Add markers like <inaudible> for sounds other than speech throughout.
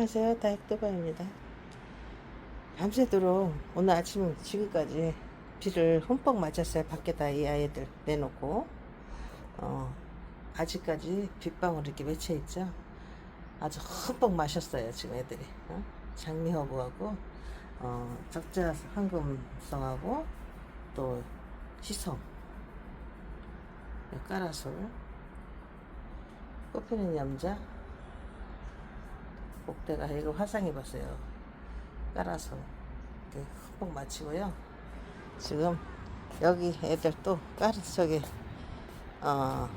안녕하세요. 다육도바입니다. 밤새도록 오늘 아침 지금까지 비를 흠뻑 맞았어요. 밖에다 이 아이들 내놓고 어, 아직까지 빗방울 이렇게 맺혀 있죠. 아주 흠뻑 마셨어요. 지금 애들이 어? 장미허브하고 어, 적자 황금성하고 또 시성 까라솔 꽃피는 염자 목대가 이거 화상 입었어요. 깔아서 이렇게 흠뻑 맞히고요. 지금 여기 애들 또 까르 저기 어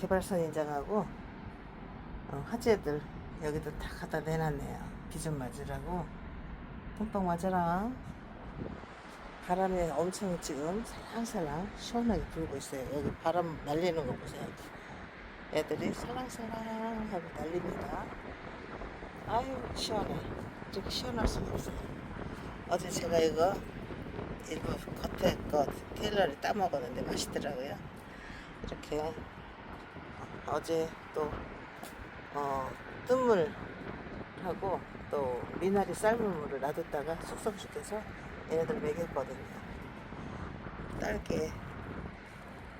개발선 인장하고 어, 화재들 여기도 다 갖다 내놨네요. 비좀 맞으라고 흠뻑 맞아라. 바람이 엄청 지금 살랑살랑 시원하게 불고 있어요. 여기 바람 날리는 거 보세요. 애들이 살랑살랑 하고 날립니다. 아유, 시원해. 이렇게 시원할 수가 없어요. 어제 제가 이거, 이거 겉에 거 텔러를 따 먹었는데 맛있더라고요. 이렇게 어제 또, 어, 뜬물하고 또 미나리 삶은 물을 놔뒀다가 숙성시켜서 얘네들 먹였거든요. 딸기,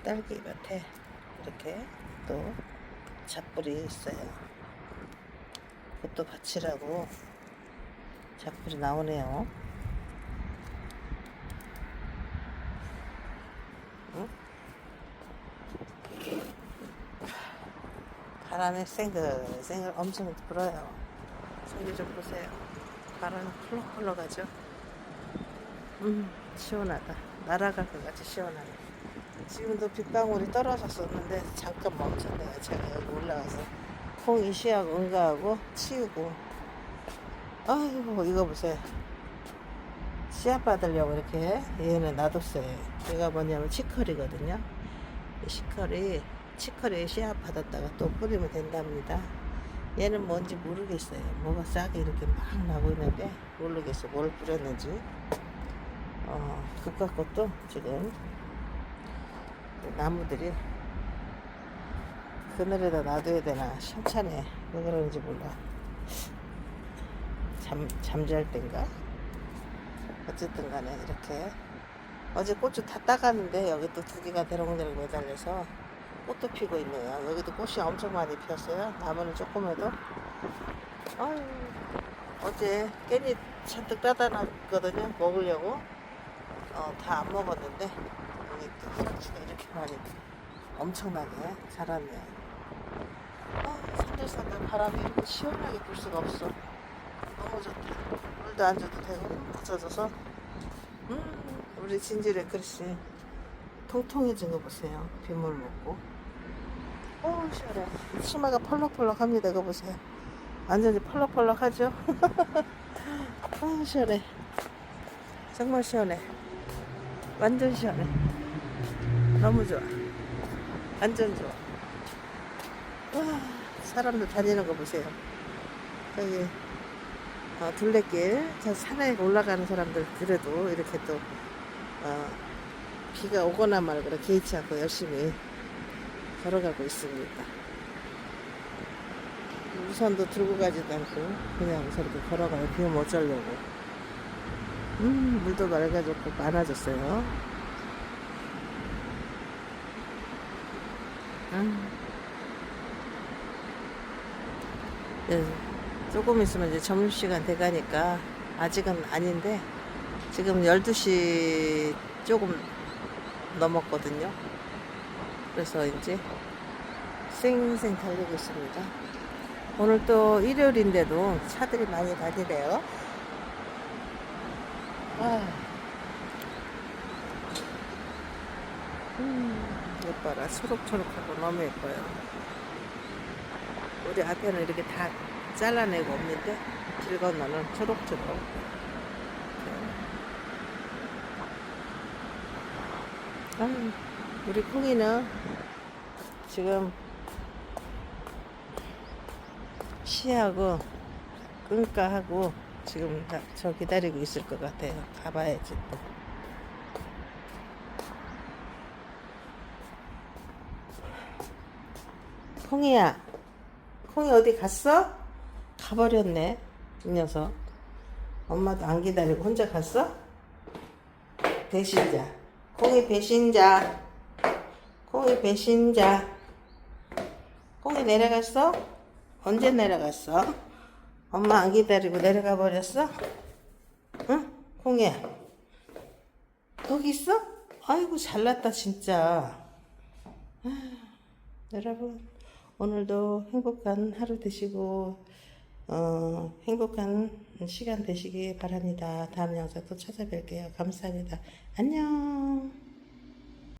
딸기 밭에 이렇게 또 잡풀이 있어요. 그것도 받치라고 잡풀이 나오네요. 응? 바람이 생글생글 엄청 불어요. 저기 좀 보세요. 바람이 펄럭펄럭 하죠. 음, 시원하다. 날아갈 것 같이 시원하네. 지금도 빗방울이 떨어졌었는데 잠깐 멈췄네요. 제가 여기 올라가서 콩 이시하고 응가하고 치우고 아이고 이거 보세요. 씨앗 받으려고 이렇게 얘는 놔뒀어요. 얘가 뭐냐면 치커리거든요. 이 치커리 치커리 씨앗 받았다가 또 뿌리면 된답니다. 얘는 뭔지 모르겠어요. 뭐가 싹이 이렇게 막 나고 있는데 모르겠어. 뭘 뿌렸는지. 어, 그깟 것도 지금 나무들이 그늘에다 놔둬야 되나? 심찬해 왜 그러는지 몰라. 잠, 잠잘 땐가? 어쨌든 간에 이렇게 어제 고추 다 따갔는데 여기 또 두 개가 대롱대롱 매달려서 꽃도 피고 있네요. 여기도 꽃이 엄청 많이 피었어요. 나무는 조금해도. 아유 어제 깻잎 잔뜩 따다 놨거든요. 먹으려고. 어, 다 안 먹었는데 여기 또 상추가 이렇게 많이 엄청나게 자랐네요. 아, 산들산들 바람이 이렇게 시원하게 불 수가 없어. 너무 좋다. 물도 안 줘도 되고 붙여줘서 음, 우리 진지의 그릇이 통통해진 거 보세요. 빗물 먹고. 오 시원해. 치마가 펄럭펄럭합니다. 이거 보세요. 완전히 펄럭펄럭하죠? 아 <laughs> 시원해. 정말 시원해. 완전 시원해. 너무 좋아. 완전 좋아. 와, 사람들 다니는 거 보세요. 여기, 어, 둘레길, 저 산에 올라가는 사람들 그래도 이렇게 또, 어, 비가 오거나 말거나 개의치 않고 열심히 걸어가고 있습니다. 우산도 들고 가지도 않고 그냥 저렇게 걸어가요. 비 오면 어쩌려고. 음, 물도 맑아졌고 많아졌어요. 음. 네, 조금 있으면 이제 점심시간 돼가니까 아직은 아닌데 지금 12시 조금 넘었거든요. 그래서 이제 쌩쌩 달리고 있습니다. 오늘 또 일요일인데도 차들이 많이 다니네요. 아. 음, 예뻐라. 초록초록하고 너무 예뻐요. 우리 앞에는 이렇게 다 잘라내고 없는데, 길 건너는 초록초록. 아, 우리 콩이는 지금 시하고 끈가하고 지금 다- 저 기다리고 있을 것 같아요. 가봐야지 또. 콩이야, 콩이 어디 갔어? 가버렸네 이 녀석 엄마도 안 기다리고 혼자 갔어? 배신자 콩이 배신자 콩이 배신자 콩이 내려갔어? 언제 내려갔어? 엄마 안 기다리고 내려가 버렸어? 응? 콩이야 거기 있어? 아이고 잘났다 진짜 아, 여러분 오늘도 행복한 하루 되시고 어, 행복한 시간 되시기 바랍니다. 다음 영상 또 찾아뵐게요. 감사합니다. 안녕.